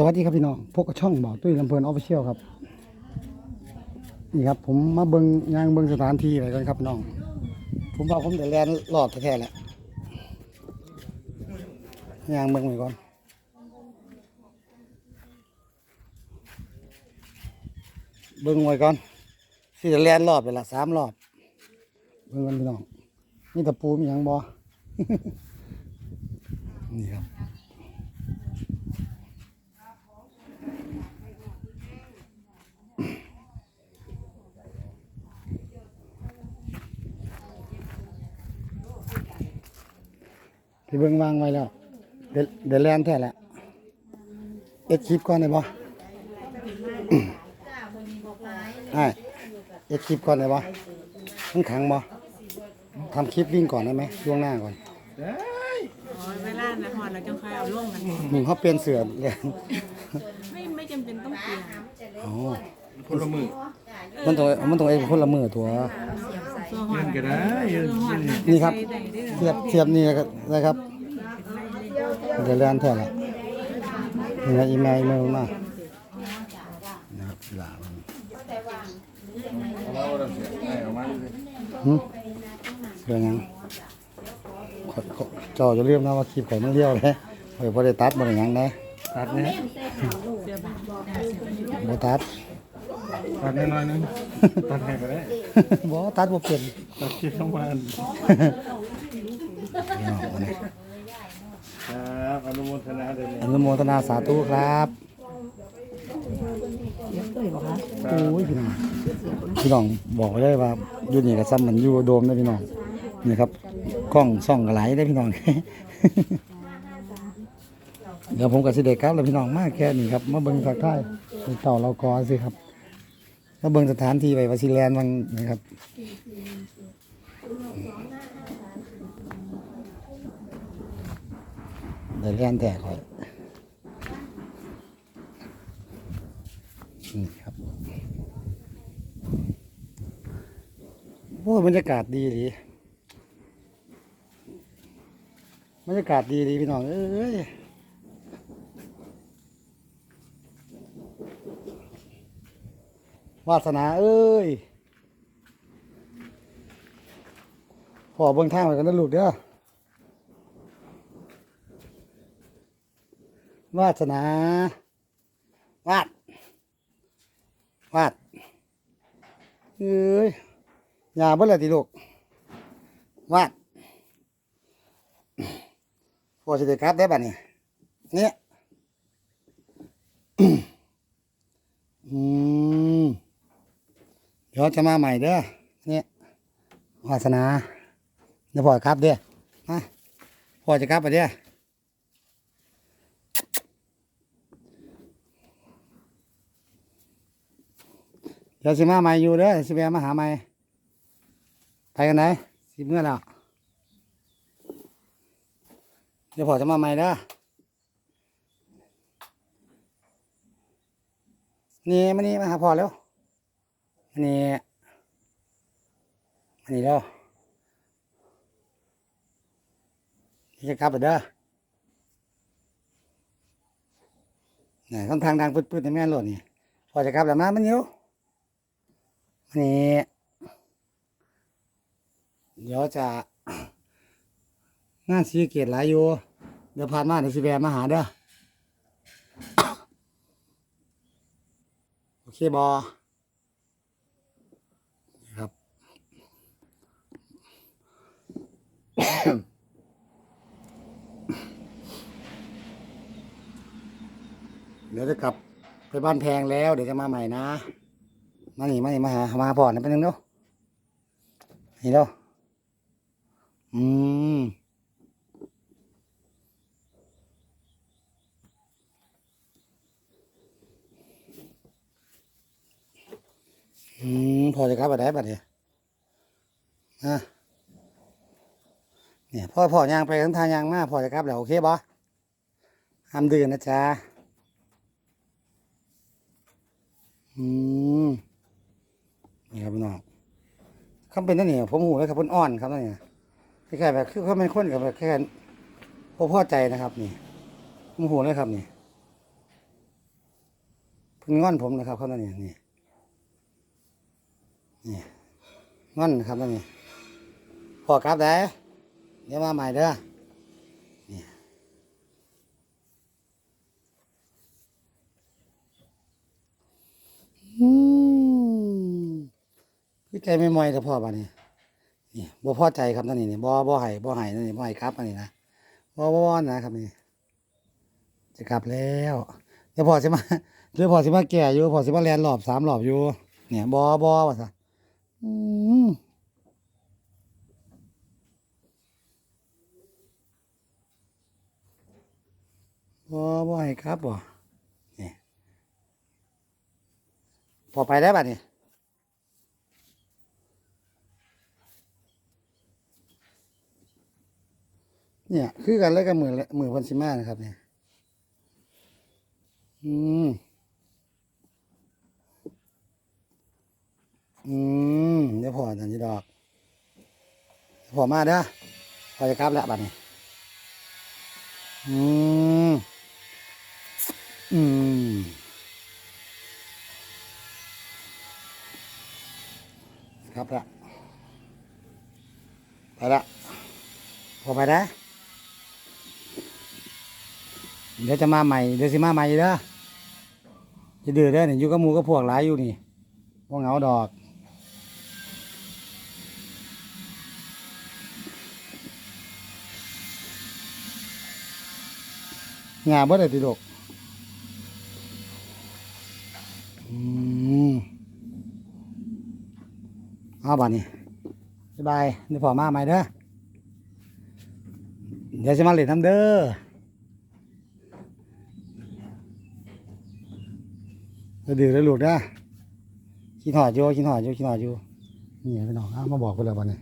สวัสดีครับพี่น้องพวกบช่องบอกตุ้ยลำเพลินออฟฟิเชียลครับ นี่ครับ ผมมาเบิงยางเบิงสถานที่อะไรกันครับพี่น้อง ผมว่าผมเดี๋ยวแลนหลอดแท้ๆแหละยางเบิงไว้ก่อนเบิงไว้ก่อนสิจะแลนรอบไปละสามรอบเบิงกันพี่น้องนี่ตะปูมีหยังบ่ นี่ครับ ที่เบิ่งวางไว้แล้ว เดี๋ยวเดี๋ยวแลนแท้แหละเอ็ดคลิปก่อนได้บ่ไอ้เอ็ดคลิปก่อนได้บ่มันขังบ่ทำคลิปวิ่งก่อนได้ไหมช่วงหน้าก่อนอ๋อเวลานะฮอดเราจังค่อยเอาลงกันหนึ่งเขาเปลี่ยนเสือเลยไม่ไม่จำเป็นต้องเปลี่ยนอ๋อคนละมือมันต้องมันต้องเอ็ดคนละมือตัวตัวหอ เงิดนก็ได้เงินตัวหอดนี่ครับใส่ได้เด้อเทียบเทียบนี่นะครับเดี๋ยวแลนแท้แหละนี่นะอีเมลอีเมลมานะครับหลามันเราเราเสียให้ออกมาเลยหึเรื่องหยังขอขอเจ้าจะเรียกนะว่าคลิปข่อยมันเลี้ยวเลยข่อยบ่ได้ตัดบ่ได้หยังนะตัดเนี่ยบ่ตัด ตัดแน่นอนนึงตัดให้ก็ได้บ่ตัดบ่เป็นตัดคิดทั้งวันเอาอันนี้ครับอนุโมทนาเลยเนี่ยอนุโมทนาสาธุครับโอ้ยพี่น้องพี่น้องบอกไว้เลยว่าอยู่นี่ก็ซ้ำมันอยู่โดมนะพี่น้องนี่ครับกล้องส่องกระไหลได้พี่น้องเดี๋ยวผมกับสิเด็กครับแล้วพี่น้องมากแค่นี้ครับมาเบิ่งสักท่ายเต่าเรากอสิครับ มาเบิ่งสถานที่ไว้วาซิแลนด์วังนะครับเดี๋ยวแลนแต่ค่อยนี่ครับโอ้บรรยากาศดีดีบรรยากาศดีดีพี่น้องเอ้ย วาสนาเอ้ยพ่อเบิ่งทางไปกันนะลูกเด้อวาสนาวาดวาดเอ้ยอย่าเบิ่งเลยติลูกวาดพ่อสิได้กลับได้บัดนี้เนี่ยอืม ดี๋ยวจะมาใหม่เด้อเนี่ยวาสนาเดี๋ยวพ่อครับเด้อมาพ่อจะกลับไปเด้อเดี๋ยวสิมาใหม่อยู่เด้อสิแวมาหาใหม่ไปกันไหนสิเมื่อแล้วเดี๋ยวพ่อจะมาใหม่เด้อนี่มานี่มาหาพ่อแล้ว อันนี้ อันนี้แล้วนี่จะกลับไปเด้อนี่ต้องทางดังปืดๆในแม่นโหลดนี่พอจะกลับแล้วมามันอยู่อันนี้เดี๋ยวจะงานสีเกตหลายอยู่ เดี๋ยวผ่านมาเดี๋ยวสิแวะมาหาเด้อ โอเคบอ ครับ เดี๋ยวจะกลับไปบ้านแพงแล้ว เดี๋ยวจะมาใหม่นะ มาหนีมาหนีมาหามาพอนะเป็นยังเนาะนี่เนาะอืมอืมพอจะกลับไปได้บัดเนี่ยนะ เนี่ยพ่อพ่อยางไปทั้งทางยางมาพ่อจะกลับแล้วโอเคบอห้ามดื้อนะจ๊ะอืมนี่ครับพี่น้องคำเป็นนั่นนี่ผมหูเลยครับเพิ่นอ่อนครับนั่นนี่คล้ายๆแบบคือเขาเป็นคนกับแบบแค่พอพอใจนะครับ นี่ผมหูเลยครับนี่คุณงอนผมนะครับเขานั่นนี่นี่นี่งอนครับนั่นนี่พอกลับได้ เดี๋ยวมาใหม่เด้อนี่อืมคือใจไม่มอยแต่พ่อบ้านี้นี่บ่พอใจครับนั่นนี่นี่บ่บ่ให้บ่ให้นั่นนี่บ่ให้ครับอันนี้นะบ่บ่บ่นะครับนี่จะกลับแล้วเดี๋ยวพอสิมาเดี๋ยวพอสิมาแก่อยู่พอสิมาแลนรอบสามรอบอยู่เนี่ยบอบอว่าซะอืม บอบอให้ครับบ่เนี่ยพอไปได้ป่ะนี่เนี่ย คือกันเลยกับมือมือพันสิมานะครับ เนี่ย อืม อืม เดี๋ยวพอนันจีดอกพอมาเด้อพอจะกลับแล้วบัดนี้ อืม อืม ครับละไปละพอไปนะ เดี๋ยวจะมาใหม่ เดี๋ยวสิมาใหม่เด้อจะดื้อเด้อเนี่ยอยู่กับมูกับพวกหลายอยู่นี่พวกเหงาดอกงาบ่ได้ติดอก เอาบ่านี่บ๊ายบายเดี๋ยวพอมาใหม่เด้อเดี๋ยวจะมาเล่นน้ำเด้อจะดื้อแล้วลูกนะคิดหอดอยู่คิดหอดอยู่คิดหอดอยู่นี่พี่น้องเอามาบอกไปแล้ววันนี้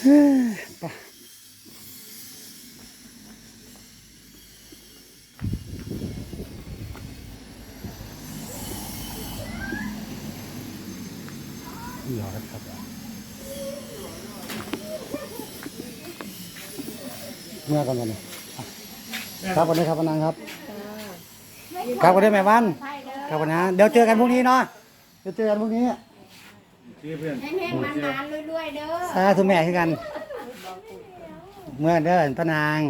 เฮ้ ยไปเดี๋ยวนะครับเมื่อกันวันนี้ครับวันนี้ครับพนังครับ ครับวันนี้แม่วันครับวันนะเดี๋ยวเจอกันพรุ่งนี้เนาะเดี๋ยวเจอกันพรุ่งนี้ชื่อเพื่อนแห้งๆนานๆรวยๆเด้อสาธุแม่คือกัน เมื่อเดินพนาง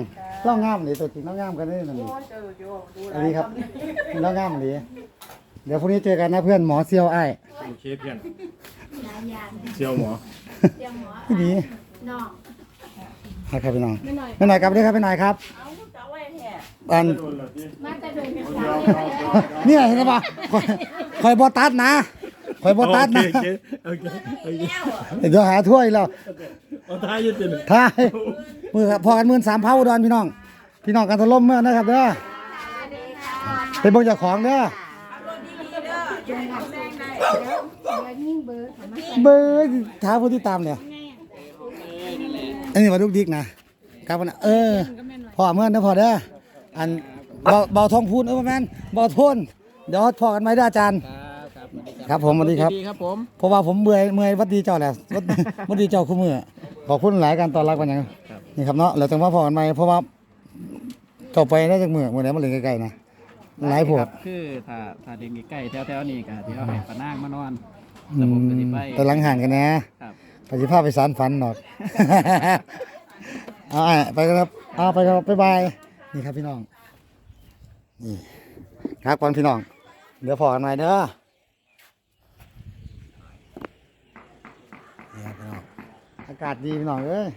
เล่างามเลยตัวจริงเล่างามกันเลยนั่นนี่อันนี้ครับเล่างามเลยเดี๋ยวพรุ่งนี้เจอกันนะเพื่อนหมอเซียวไอ้ายโอเคเพื่อน หลายอย่างเชียวหมอเตรียมหมอพี่ดีน้องครับพี่น้องไม่หน่อยครับด้วยครับไม่หน่อยครับอันโดนเหรอพี่มาจะเดินกันสาวเลยเนี่ยเห็นปะคอยคอยบอตัดนะคอยบอตัดนะโอเคโอเคโอเคเดี๋ยวหาถ้วยแล้วเอาท้ายยืดตินทายมือครับพอกันหมื่นสามเผาอุดอนพี่น้อง พี่น้องกันถล่มเมื่อนะครับเด้อไปเบิ่งเจ้าของเด้อ เดี๋ยวยิ่งเบอร์เขามาเบอร์ท้าผู้ที่ตามเนี่ยอันนี้มาลูกดิกนะครับวันน่ะเออพ่อเมื่อนะพ่อเด้ออันเบาเบาทองพูนเออแม่นเบาโทนเดี๋ยวพอกันไหมเด้ออาจารย์ ครับผมสวัสดีครับ ดีครับผมเพราะว่าผมเบื่อเมื่อยหวัดดีเจ้าแหละหวัดหวัดดีเจ้าคู่มือขอบคุณหลายการต้อนรับกันอย่างนี่ครับเนาะเราต้องมาพอกันใหม่เพราะว่าต่อไปได้จากมือมือไหนมาเล่นใกล้ๆนะ หลายพวกคือถ้าถ้าเด็กใกล้ๆแถวๆนี้ก็ที่เอาให้ปะนางมานอนอืแล้วผมมก็สิไปแต่หลังห่างกันนะครับไปสิพาไปสารฝันหนอก เอาอะไปกันครับเอาไปครับบ๊ายบาย นี่ครับพี่น้อง นี่ครับก่อนพี่น้อง เดี๋ยวพอกันใหม่เด้อนี่ครับพี่น้อง อากาศดีพี่น้องเอ้ย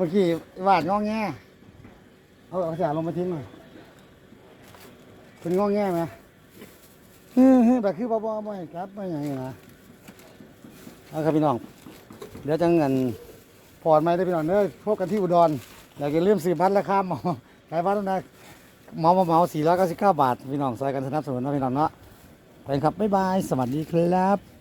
มื่อกี้วาดงอแงเอาเอาเสียลงมาทิ้งหน่อยเป็นงอแงไหมเฮ้ยแบบคือบ่บ่บ่ให้กลับบ่อย่างนี้นะเอาครับพี่น้อง เดี๋ยวจะเงินพอดไม่ได้พี่น้องเด้อพบกันที่อุดรอยากจะลืมสี่พันราคาหมอขายบ้านนะหมอมาเมาสี่ร้อยเก้าสิบเก้าบาท พี่น้องซอยกันสนับสนุนนะพี่น้องเนาะไปครับ บ๊ายบาย สวัสดีครับ